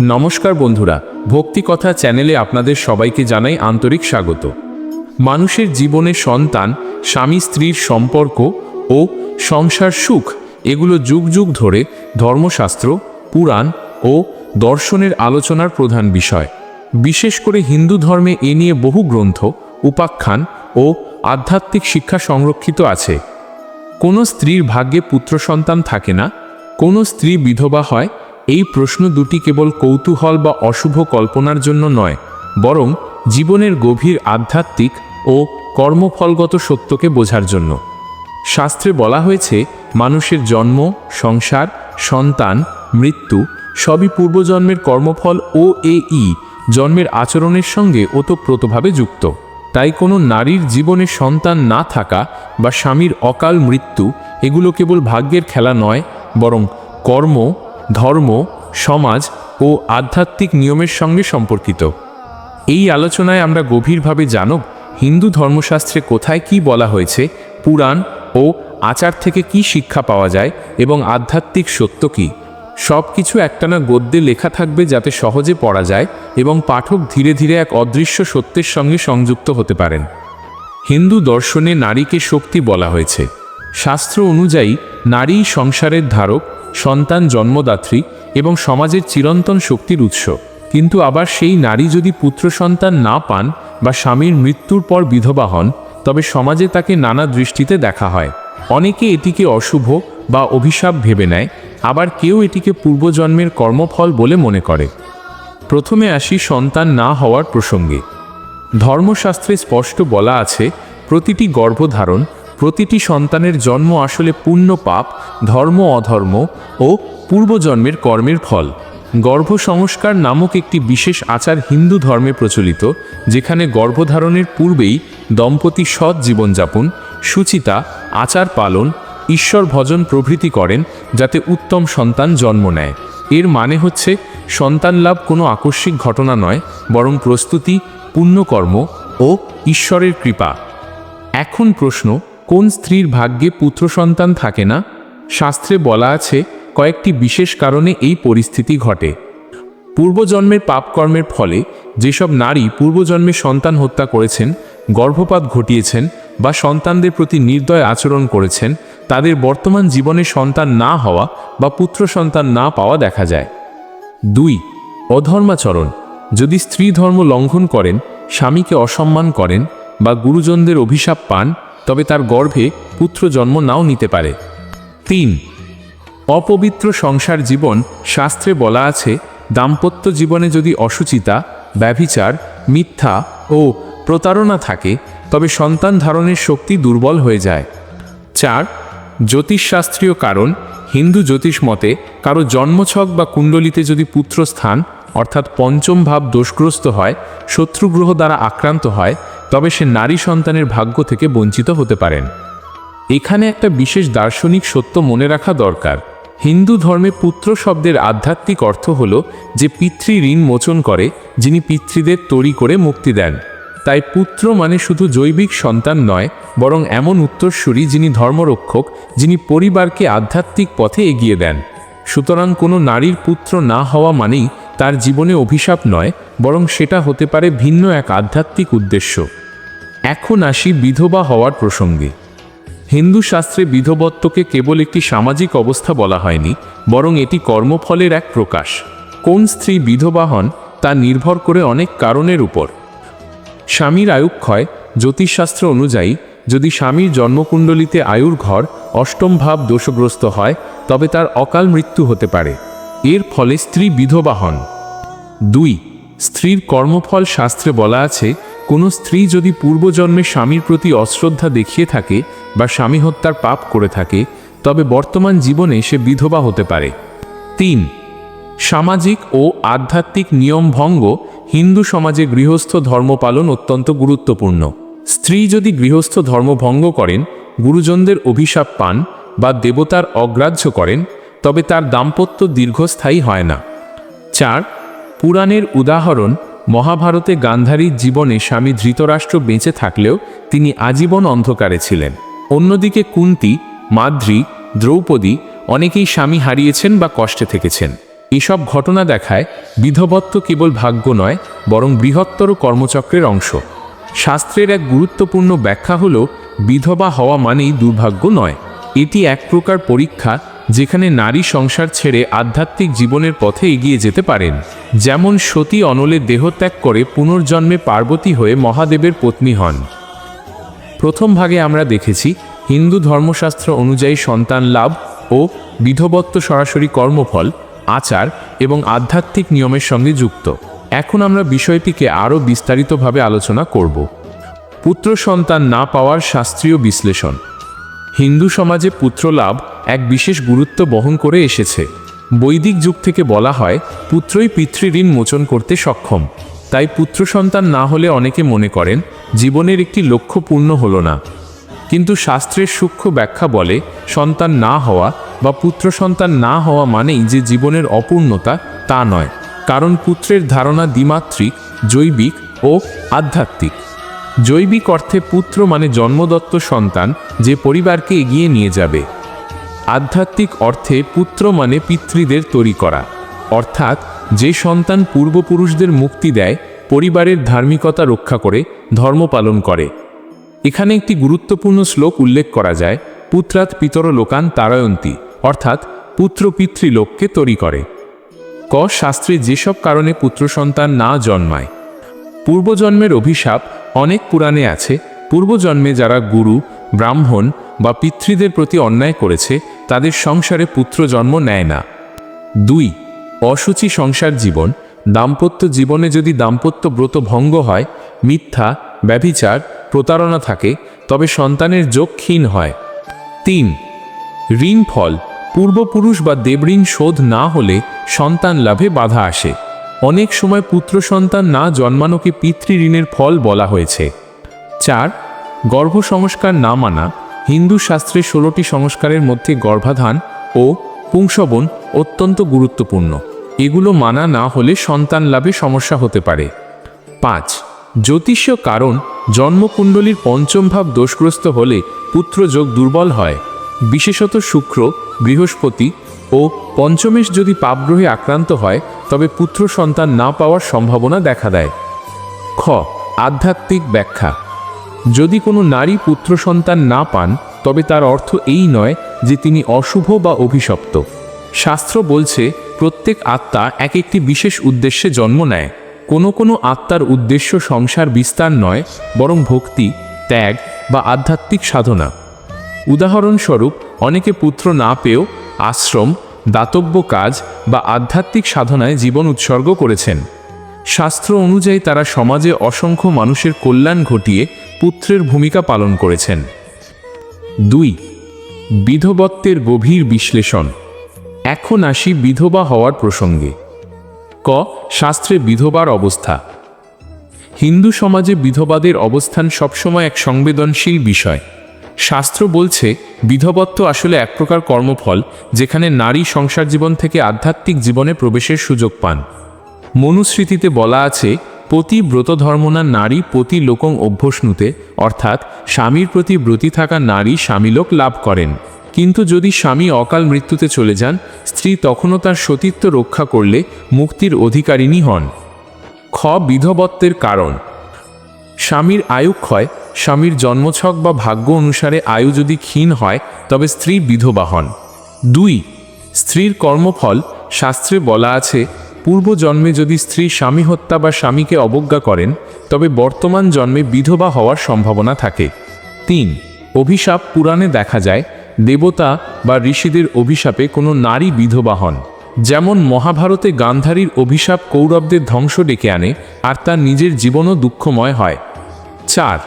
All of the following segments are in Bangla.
নমস্কার বন্ধুরা, ভক্তি কথা চ্যানেলে আপনাদের সবাইকে জানাই আন্তরিক স্বাগত। মানুষের জীবনে সন্তান, স্বামী স্ত্রীর সম্পর্ক ও সংসার সুখ, এগুলো যুগ যুগ ধরে ধর্মশাস্ত্র, পুরাণ ও দর্শনের আলোচনার প্রধান বিষয়। বিশেষ করে হিন্দু ধর্মে এ নিয়ে বহু গ্রন্থ, উপাখ্যান ও আধ্যাত্মিক শিক্ষা সংরক্ষিত আছে। কোনো স্ত্রীর ভাগ্যে পুত্র সন্তান থাকে না, কোনো স্ত্রী বিধবা হয় এই প্রশ্ন দুটি কেবল কৌতূহল বা অশুভ কল্পনার জন্য নয়, বরং জীবনের গভীর আধ্যাত্মিক ও কর্মফলগত সত্যকে বোঝার জন্য। শাস্ত্রে বলা হয়েছে, মানুষের জন্ম, সংসার, সন্তান, মৃত্যু সবই পূর্বজন্মের কর্মফল ও এ ই জন্মের আচরণের সঙ্গে ওতপ্রোতভাবে যুক্ত। তাই কোনো নারীর জীবনে সন্তান না থাকা বা স্বামীর অকাল মৃত্যু এগুলো কেবল ভাগ্যের খেলা নয়, বরং কর্ম ধর্ম, সমাজ ও আধ্যাত্মিক নিয়মের সঙ্গে সম্পর্কিত। এই আলোচনায় আমরা গভীরভাবে জানব হিন্দু ধর্মশাস্ত্রে কোথায় কি বলা হয়েছে, পুরাণ ও আচার থেকে কি শিক্ষা পাওয়া যায় এবং আধ্যাত্মিক সত্য কী। সব কিছু একটানা গদ্যে লেখা থাকবে যাতে সহজে পড়া যায় এবং পাঠক ধীরে ধীরে এক অদৃশ্য সত্যের সঙ্গে সংযুক্ত হতে পারেন। হিন্দু দর্শনে নারীকে শক্তি বলা হয়েছে। শাস্ত্র অনুযায়ী নারী সংসারের ধারক সন্তান জন্মদাত্রী এবং সমাজের চিরন্তন শক্তির উৎস। কিন্তু আবার সেই নারী যদি পুত্র সন্তান না পান বা স্বামীর মৃত্যুর পর বিধবা হন, তবে সমাজে তাকে নানা দৃষ্টিতে দেখা হয়। অনেকে এটিকে অশুভ বা অভিশাপ ভেবে নেয়, আবার কেউ এটিকে পূর্বজন্মের কর্মফল বলে মনে করে। প্রথমে আসি সন্তান না হওয়ার প্রসঙ্গে। ধর্মশাস্ত্রে স্পষ্ট বলা আছে, প্রতিটি গর্ভধারণ প্রতিটি সন্তানের জন্ম আসলে পুণ্য পাপ, ধর্ম অধর্ম ও পূর্বজন্মের কর্মের ফল। গর্ভ সংস্কার নামক একটি বিশেষ আচার হিন্দু ধর্মে প্রচলিত, যেখানে গর্ভধারণের পূর্বেই দম্পতি সৎ জীবনযাপন, সুচিতা, আচার পালন, ঈশ্বর ভজন প্রভৃতি করেন যাতে উত্তম সন্তান জন্ম নেয়। এর মানে হচ্ছে, সন্তান লাভ কোনো আকস্মিক ঘটনা নয়, বরং প্রস্তুতি, পুণ্যকর্ম ও ঈশ্বরের কৃপা। এখন প্রশ্ন কোন স্ত্রীর ভাগ্যে পুত্র সন্তান থাকে না? শাস্ত্রে বলা আছে, কয়েকটি বিশেষ কারণে এই পরিস্থিতি ঘটে। পূর্বজন্মের পাপকর্মের ফলে যেসব নারী পূর্বজন্মে সন্তান হত্যা করেছেন, গর্ভপাত ঘটিয়েছেন বা সন্তানদের প্রতি নির্দয় আচরণ করেছেন, তাদের বর্তমান জীবনে সন্তান না হওয়া বা পুত্র সন্তান না পাওয়া দেখা যায়। দুই, অধর্মাচরণ। যদি স্ত্রী ধর্ম লঙ্ঘন করেন, স্বামীকে অসম্মান করেন বা গুরুজনদের অভিশাপ পান তবে তার গর্ভে পুত্র জন্ম নাও নিতে পারে। তিন, অপবিত্র সংসার জীবন শাস্ত্রে বলা আছে, দাম্পত্য জীবনে যদি অসুচিতা, ব্যভিচার, মিথ্যা ও প্রতারণা থাকে, তবে সন্তান ধারণের শক্তি দুর্বল হয়ে যায়। চার, জ্যোতিষশাস্ত্রীয় কারণ, হিন্দু জ্যোতিষ মতে কারও জন্মছক বা কুণ্ডলিতে যদি পুত্রস্থান, অর্থাৎ পঞ্চম ভাব দোষগ্রস্ত হয়, শত্রুগ্রহ দ্বারা আক্রান্ত হয় তবে সে নারী সন্তানের ভাগ্য থেকে বঞ্চিত হতে পারেন। এখানে একটা বিশেষ দার্শনিক সত্য মনে রাখা দরকার। হিন্দু ধর্মে পুত্র শব্দের আধ্যাত্মিক অর্থ হল যে পিতৃ ঋণ মোচন করে, যিনি পিতৃদের তৈরি করে মুক্তি দেন। তাই পুত্র মানে শুধু জৈবিক সন্তান নয়, বরং এমন উত্তরসূরি যিনি ধর্মরক্ষক, যিনি পরিবারকে আধ্যাত্মিক পথে এগিয়ে দেন। সুতরাং কোনো নারীর পুত্র না হওয়া মানেই তার জীবনে অভিশাপ নয়, বরং সেটা হতে পারে ভিন্ন এক আধ্যাত্মিক উদ্দেশ্য। এখন আসি বিধবা হওয়ার প্রসঙ্গে। হিন্দু শাস্ত্রে বিধবত্বকে কেবল একটি সামাজিক অবস্থা বলা হয়নি, বরং এটি কর্মফলের এক প্রকাশ। কোন স্ত্রী বিধবা হন, তা নির্ভর করে অনেক কারণের উপর। স্বামীর আয়ুক্ষয় জ্যোতিষশাস্ত্র অনুযায়ী, যদি স্বামীর জন্মকুণ্ডলিতে আয়ুর ঘর অষ্টম ভাব দোষগ্রস্ত হয়, তবে তার অকাল মৃত্যু হতে পারে। এর ফলে স্ত্রী বিধবা হন। দুই, স্ত্রীর কর্মফল শাস্ত্রে বলা আছে কোনো স্ত্রী যদি পূর্বজন্মে স্বামীর প্রতি অশ্রদ্ধা দেখিয়ে থাকে বা স্বামী হত্যার পাপ করে থাকে, তবে বর্তমান জীবনে সে বিধবা হতে পারে। তিন, সামাজিক ও আধ্যাত্মিক নিয়ম ভঙ্গ হিন্দু সমাজে গৃহস্থ ধর্ম পালন অত্যন্ত গুরুত্বপূর্ণ। স্ত্রী যদি গৃহস্থ ধর্ম ভঙ্গ করেন, গুরুজনদের অভিশাপ পান বা দেবতার অগ্রাহ্য করেন, তবে তার দাম্পত্য দীর্ঘস্থায়ী হয় না। চার, পুরাণের উদাহরণ মহাভারতে গান্ধারীর জীবনে স্বামী ধৃতরাষ্ট্র বেঁচে থাকলেও তিনি আজীবন অন্ধকারে ছিলেন। অন্যদিকে কুন্তি, মাদ্রি, দ্রৌপদী অনেকেই স্বামী হারিয়েছেন বা কষ্টে থেকেছেন। এসব ঘটনা দেখায় বিধবত্ব কেবল ভাগ্য নয়, বরং বৃহত্তর কর্মচক্রের অংশ। শাস্ত্রের এক গুরুত্বপূর্ণ ব্যাখ্যা হল, বিধবা হওয়া মানেই দুর্ভাগ্য নয়। এটি এক প্রকার পরীক্ষা যেখানে নারী সংসার ছেড়ে আধ্যাত্মিক জীবনের পথে এগিয়ে যেতে পারেন। যেমন সতী অনলে দেহত্যাগ করে পুনর্জন্মে পার্বতী হয়ে মহাদেবের পত্নী হন। প্রথম ভাগে আমরা দেখেছি, হিন্দু ধর্মশাস্ত্র অনুযায়ী সন্তান লাভ ও বিধবত্ব সরাসরি কর্মফল, আচার এবং আধ্যাত্মিক নিয়মের সঙ্গে যুক্ত। এখন আমরা বিষয়টিকে আরও বিস্তারিতভাবে আলোচনা করব। পুত্র সন্তান না পাওয়ার শাস্ত্রীয় বিশ্লেষণ। হিন্দু সমাজে পুত্র লাভ এক বিশেষ গুরুত্ব বহন করে এসেছে। বৈদিক যুগ থেকে বলা হয়, পুত্রই পিতৃঋণ মোচন করতে সক্ষম। তাই পুত্র সন্তান না হলে অনেকে মনে করেন, জীবনের একটি লক্ষ্য পূর্ণ হলো না। কিন্তু শাস্ত্রের সূক্ষ্ম ব্যাখ্যা বলে, সন্তান না হওয়া বা পুত্র সন্তান না হওয়া মানেই যে জীবনের অপূর্ণতা, তা নয়। কারণ পুত্রের ধারণা দ্বিমাত্রিক, জৈবিক ও আধ্যাত্মিক। জৈবিক অর্থে পুত্র মানে জন্মদত্ত সন্তান, যে পরিবারকে এগিয়ে নিয়ে যাবে। আধ্যাত্মিক অর্থে পুত্র মানে পিতৃদের তৈরি করা। অর্থাৎ, যে সন্তান পূর্বপুরুষদের মুক্তি দেয়, পরিবারের ধার্মিকতা রক্ষা করে, ধর্ম পালন করে। এখানে একটি গুরুত্বপূর্ণ শ্লোক উল্লেখ করা যায় পুত্রাত পিতর লোকান তারায়ন্তী অর্থাৎ, পুত্র পিতৃলোককে তৈরি করে। ক শাস্ত্রে যেসব কারণে পুত্র সন্তান না জন্মায়। পূর্বজন্মের অভিশাপ অনেক পুরাণে আছে, পূর্বজন্মে যারা গুরু, ব্রাহ্মণ বা পিতৃদের প্রতি অন্যায় করেছে, তাদের সংসারে পুত্র জন্ম নেয় না। দুই অসুচি সংসার জীবন, দাম্পত্য জীবনে যদি দাম্পত্য ব্রত ভঙ্গ হয়, মিথ্যা, ব্যভিচার, প্রতারণা থাকে, তবে সন্তানের যোগ ক্ষীণ হয়। তিন ঋণ ফল পূর্বপুরুষ বা দেবঋণ শোধ না হলে সন্তান লাভে বাধা আসে। অনেক সময় পুত্র সন্তান না জন্মানোকে পিতৃঋণের ফল বলা হয়েছে। চার, গর্ভ সংস্কার না মানা, হিন্দু শাস্ত্রে ষোলোটি সংস্কারের মধ্যে গর্ভাধান ও পুংসবন অত্যন্ত গুরুত্বপূর্ণ। এগুলো মানা না হলে সন্তান লাভে সমস্যা হতে পারে। পাঁচ, জ্যোতিষ্য কারণ জন্মকুণ্ডলীর পঞ্চম ভাব দোষগ্রস্ত হলে পুত্রযোগ দুর্বল হয়। বিশেষত শুক্র, বৃহস্পতি ও পঞ্চমেশ যদি পাপগ্রহে আক্রান্ত হয়, তবে পুত্র সন্তান না পাওয়ার সম্ভাবনা দেখা দেয়। খ, আধ্যাত্মিক ব্যাখ্যা। যদি কোনো নারী পুত্র সন্তান না পান, তবে তার অর্থ এই নয় যে তিনি অশুভ বা অভিশপ্ত। শাস্ত্র বলছে, প্রত্যেক আত্মা এক একটি বিশেষ উদ্দেশ্যে জন্ম নেয়। কোনো কোনো আত্মার উদ্দেশ্য সংসার বিস্তার নয়, বরং ভক্তি, ত্যাগ বা আধ্যাত্মিক সাধনা। উদাহরণস্বরূপ, অনেকে পুত্র না পেয়েও আশ্রম, দাতব্য কাজ বা আধ্যাত্মিক সাধনায় জীবন উৎসর্গ করেছেন। শাস্ত্র অনুযায়ী তারা সমাজে অসংখ্য মানুষের কল্যাণ ঘটিয়ে পুত্রের ভূমিকা পালন করেছেন। দুই, বিধবত্বের গভীর বিশ্লেষণ। এখন আসি বিধবা হওয়ার প্রসঙ্গে। ক, শাস্ত্রে বিধবার অবস্থা। হিন্দু সমাজে বিধবাদের অবস্থান সবসময় এক সংবেদনশীল বিষয়। শাস্ত্র বলছে, বিধবত্ব আসলে এক প্রকার কর্মফল, যেখানে নারী সংসার জীবন থেকে আধ্যাত্মিক জীবনে প্রবেশের সুযোগ পান। মনুস্মৃতিতে বলা আছে, পতি ব্রতধর্মনা নারী পতি লোকং অভ্যস্নুতে অর্থাৎ স্বামীর প্রতি ব্রতী থাকা নারী স্বামীলোক লাভ করেন। কিন্তু যদি স্বামী অকাল মৃত্যুতে চলে যান, স্ত্রী তখনও তার সতীত্ব রক্ষা করলে মুক্তির অধিকারিণী হন। খ বিধবত্বের কারণ। স্বামীর আয়ুক্ষয় স্বামীর জন্মছক বা ভাগ্য অনুসারে আয়ু যদি ক্ষীণ হয়, তবে স্ত্রী বিধবা হন। দুই, স্ত্রীর কর্মফল, শাস্ত্রে বলা আছে, পূর্বজন্মে যদি স্ত্রী স্বামী হত্যা বা স্বামীকে অবজ্ঞা করেন, তবে বর্তমান জন্মে বিধবা হওয়ার সম্ভাবনা থাকে। তিন, অভিশাপ পুরাণে দেখা যায়, দেবতা বা ঋষিদের অভিশাপে কোনো নারী বিধবা হন। যেমন মহাভারতে গান্ধারীর অভিশাপ কৌরবদের ধ্বংস ডেকে আনে, আর তার নিজের জীবনও দুঃখময় হয়। চার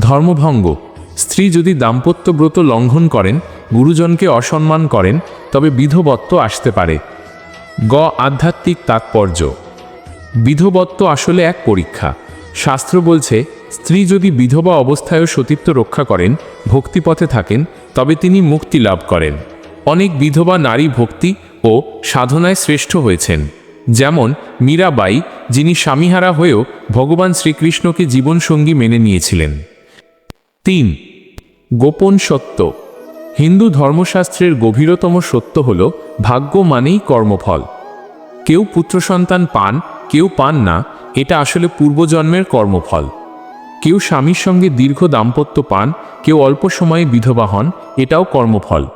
ধর্মভঙ্গ। স্ত্রী যদি দাম্পত্য ব্রত লঙ্ঘন করেন, গুরুজনকে অসম্মান করেন, তবে বিধবত্ব আসতে পারে। গ আধ্যাত্মিক তাৎপর্য। বিধবত্ব আসলে এক পরীক্ষা। শাস্ত্র বলছে, স্ত্রী যদি বিধবা অবস্থায়ও সতীত্ব রক্ষা করেন, ভক্তিপথে থাকেন, তবে তিনি মুক্তি লাভ করেন। অনেক বিধবা নারী ভক্তি ও সাধনায় শ্রেষ্ঠ হয়েছেন। যেমন মীরাবাই, যিনি স্বামীহারা হয়েও ভগবান শ্রীকৃষ্ণকে জীবনসঙ্গী মেনে নিয়েছিলেন। তিন, গোপন সত্য। হিন্দু ধর্মশাস্ত্রের গভীরতম সত্য হল, ভাগ্য মানেই কর্মফল। কেউ পুত্র সন্তান পান, কেউ পান না, এটা আসলে পূর্বজন্মের কর্মফল। কেউ স্বামীর সঙ্গে দীর্ঘ দাম্পত্য পান, কেউ অল্প সময়ে বিধবা হন, এটাও কর্মফল।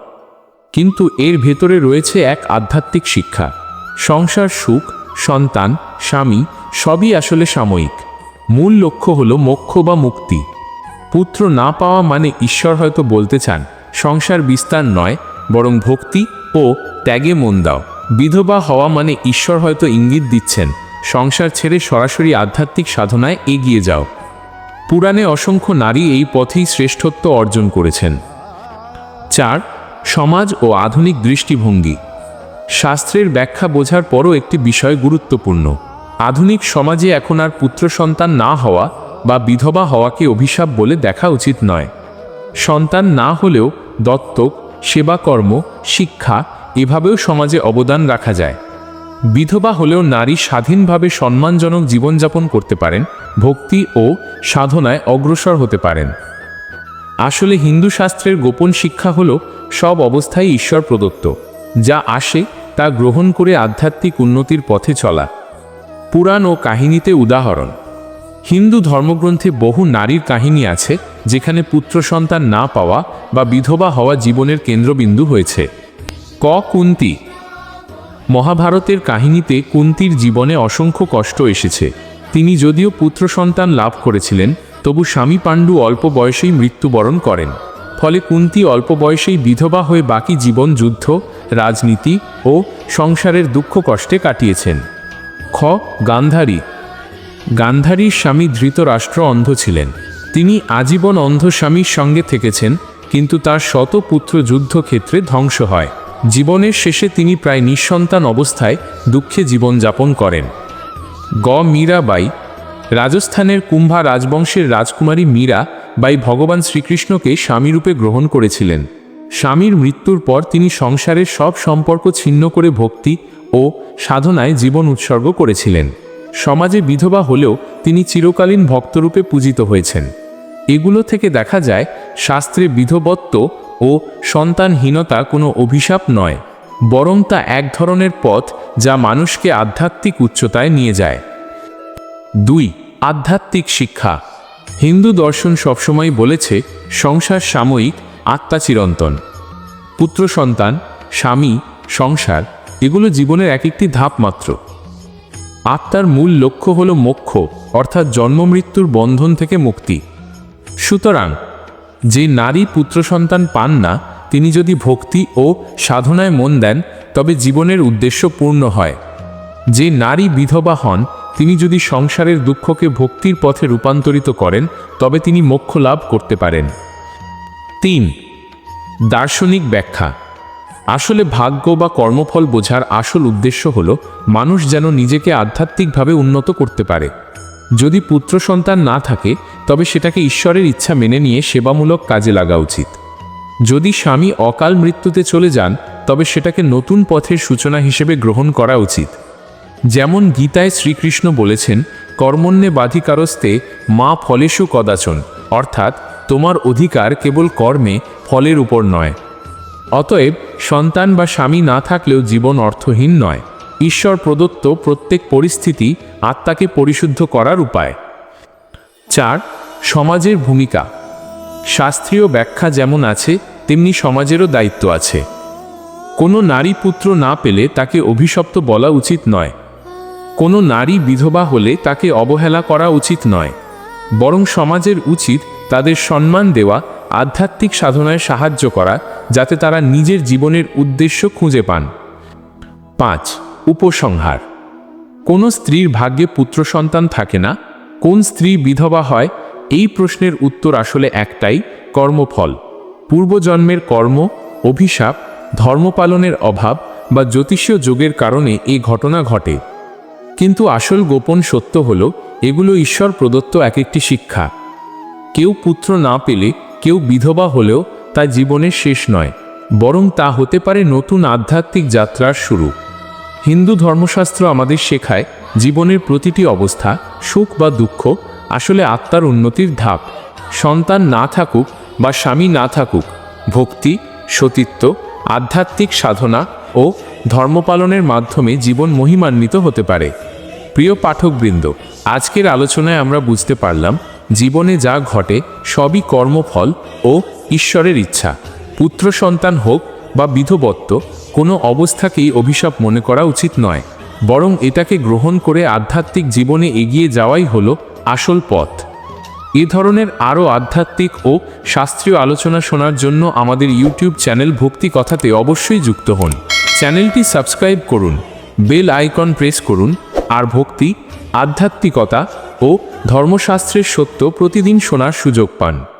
কিন্তু এর ভেতরে রয়েছে এক আধ্যাত্মিক শিক্ষা। সংসার সুখ, সন্তান, স্বামী, সবই আসলে সাময়িক। মূল লক্ষ্য হলো মোক্ষ বা মুক্তি। পুত্র না পাওয়া মানে ঈশ্বর হয়তো বলতে চান, সংসার বিস্তার নয়, বরং ভক্তি ও ত্যাগে মন দাও। বিধবা হওয়া মানে ঈশ্বর হয়তো ইঙ্গিত দিচ্ছেন, সংসার ছেড়ে সরাসরি আধ্যাত্মিক সাধনায় এগিয়ে যাও। পুরাণে অসংখ্য নারী এই পথেই শ্রেষ্ঠত্ব অর্জন করেছেন। চার, সমাজ ও আধুনিক দৃষ্টিভঙ্গি। শাস্ত্রের ব্যাখ্যা বোঝার পরও একটি বিষয় গুরুত্বপূর্ণ। আধুনিক সমাজে এখন আর পুত্র সন্তান না হওয়া বা বিধবা হওয়াকে অভিশাপ বলে দেখা উচিত নয়। সন্তান না হলেও দত্তক, সেবাকর্ম, শিক্ষা এভাবেও সমাজে অবদান রাখা যায়। বিধবা হলেও নারী স্বাধীনভাবে সম্মানজনক জীবনযাপন করতে পারেন, ভক্তি ও সাধনায় অগ্রসর হতে পারেন। আসলে হিন্দু শাস্ত্রের গোপন শিক্ষা হল, সব অবস্থায় ঈশ্বর প্রদত্ত, যা আসে, তা গ্রহণ করে আধ্যাত্মিক উন্নতির পথে চলা। পুরাণ ও কাহিনীতে উদাহরণ হিন্দু ধর্মগ্রন্থে বহু নারীর কাহিনী আছে, যেখানে পুত্র সন্তান না পাওয়া বা বিধবা হওয়া জীবনের কেন্দ্রবিন্দু হয়েছে। ক. কুন্তি। মহাভারতের কাহিনীতে কুন্তির জীবনে অসংখ্য কষ্ট এসেছে। তিনি যদিও পুত্র সন্তান লাভ করেছিলেন, তবু স্বামী পাণ্ডু অল্প বয়সেই মৃত্যুবরণ করেন। ফলে কুন্তি অল্প বয়সেই বিধবা হয়ে বাকি জীবন যুদ্ধ, রাজনীতি ও সংসারের দুঃখ কষ্টে কাটিয়েছেন। খ. গান্ধারী। গান্ধারীর স্বামী ধৃতরাষ্ট্র অন্ধ ছিলেন। তিনি আজীবন অন্ধ স্বামীর সঙ্গে থেকেছেন, কিন্তু তার শত পুত্র যুদ্ধক্ষেত্রে ধ্বংস হয়। জীবনের শেষে তিনি প্রায় নিঃসন্তান অবস্থায় দুঃখে জীবনযাপন করেন। গ. মীরাবাই। রাজস্থানের কুম্ভা রাজবংশের রাজকুমারী মীরা বাই ভগবান শ্রীকৃষ্ণকে স্বামীরূপে গ্রহণ করেছিলেন। স্বামীর মৃত্যুর পর তিনি সংসারের সব সম্পর্ক ছিন্ন করে ভক্তি ও সাধনায় জীবন উৎসর্গ করেছিলেন। সমাজে বিধবা হলেও তিনি চিরকালীন ভক্তরূপে পূজিত হয়েছেন। এগুলো থেকে দেখা যায়, শাস্ত্রে বিধবত্ব ও সন্তানহীনতা কোনো অভিশাপ নয়, বরং তা এক ধরনের পথ যা মানুষকে আধ্যাত্মিক উচ্চতায় নিয়ে যায়। দুই, আধ্যাত্মিক শিক্ষা। হিন্দু দর্শন সবসময় বলেছে, সংসার সাময়িক, আত্মা চিরন্তন। পুত্র সন্তান, স্বামী, সংসার, এগুলো জীবনের এক একটি ধাপ মাত্র আত্মার মূল লক্ষ্য হল মোক্ষ, অর্থাৎ জন্মমৃত্যুর বন্ধন থেকে মুক্তি। সুতরাং, যে নারী পুত্র সন্তান পান না, তিনি যদি ভক্তি ও সাধনায় মন দেন, তবে জীবনের উদ্দেশ্য পূর্ণ হয়। যে নারী বিধবা হন, তিনি যদি সংসারের দুঃখকে ভক্তির পথে রূপান্তরিত করেন, তবে তিনি মোক্ষ লাভ করতে পারেন। তিন, দার্শনিক ব্যাখ্যা। আসলে ভাগ্য বা কর্মফল বোঝার আসল উদ্দেশ্য হল, মানুষ যেন নিজেকে আধ্যাত্মিকভাবে উন্নত করতে পারে। যদি পুত্র সন্তান না থাকে, তবে সেটাকে ঈশ্বরের ইচ্ছা মেনে নিয়ে সেবামূলক কাজে লাগা উচিত। যদি স্বামী অকাল মৃত্যুতে চলে যান, তবে সেটাকে নতুন পথের সূচনা হিসেবে গ্রহণ করা উচিত। যেমন গীতায় শ্রীকৃষ্ণ বলেছেন, কর্মণ্যে বাধিকারস্তে মা ফলেশু কদাচন। অর্থাৎ, তোমার অধিকার কেবল কর্মে, ফলের উপর নয়। অতএব সন্তান বা স্বামী না থাকলেও জীবন অর্থহীন নয়। ঈশ্বর প্রদত্ত প্রত্যেক পরিস্থিতি আত্মাকে পরিশুদ্ধ করার উপায়। চার, সমাজের ভূমিকা। শাস্ত্রীয় ব্যাখ্যা যেমন আছে, তেমনি সমাজেরও দায়িত্ব আছে। কোনো নারী পুত্র না পেলে তাকে অভিশপ্ত বলা উচিত নয়। কোনো নারী বিধবা হলে তাকে অবহেলা করা উচিত নয়। বরং সমাজের উচিত তাদের সম্মান দেওয়া আধ্যাত্মিক সাধনায় সাহায্য করা যাতে তারা নিজের জীবনের উদ্দেশ্য খুঁজে পান। পাঁচ, উপসংহার। কোন স্ত্রীর ভাগ্যে পুত্র সন্তান থাকে না। কোন স্ত্রী বিধবা হয়? এই প্রশ্নের উত্তর আসলে একটাই, কর্মফল। পূর্বজন্মের কর্ম, অভিশাপ, ধর্মপালনের অভাব বা জ্যোতিষীয় যোগের কারণে এই ঘটনা ঘটে। কিন্তু আসল গোপন সত্য হল, এগুলো ঈশ্বর প্রদত্ত এক একটি শিক্ষা। কেউ পুত্র না পেলে, কেউ বিধবা হলেও তা জীবনের শেষ নয়, বরং তা হতে পারে নতুন আধ্যাত্মিক যাত্রার শুরু। হিন্দু ধর্মশাস্ত্র আমাদের শেখায়, জীবনের প্রতিটি অবস্থা, সুখ বা দুঃখ, আসলে আত্মার উন্নতির ধাপ। সন্তান না থাকুক বা স্বামী না থাকুক, ভক্তি, সতীত্ব, আধ্যাত্মিক সাধনা ও ধর্মপালনের মাধ্যমে জীবন মহিমান্বিত হতে পারে। প্রিয় পাঠকবৃন্দ, আজকের আলোচনায় আমরা বুঝতে পারলাম জীবনে যা ঘটে, সবই কর্মফল ও ঈশ্বরের ইচ্ছা। পুত্র সন্তান হোক বা বিধবত্ব কোনো অবস্থাকেই অভিশাপ মনে করা উচিত নয়। বরং এটাকে গ্রহণ করে আধ্যাত্মিক জীবনে এগিয়ে যাওয়াই হল আসল পথ। এ ধরনের আরও আধ্যাত্মিক ও শাস্ত্রীয় আলোচনা শোনার জন্য আমাদের ইউটিউব চ্যানেল ভক্তি কথাতে অবশ্যই যুক্ত হন। চ্যানেলটি সাবস্ক্রাইব করুন, বেল আইকন প্রেস করুন, আর ভক্তি, আধ্যাত্মিকতা ও ধর্মশাস্ত্রের সত্য প্রতিদিন শোনার সুযোগ পান।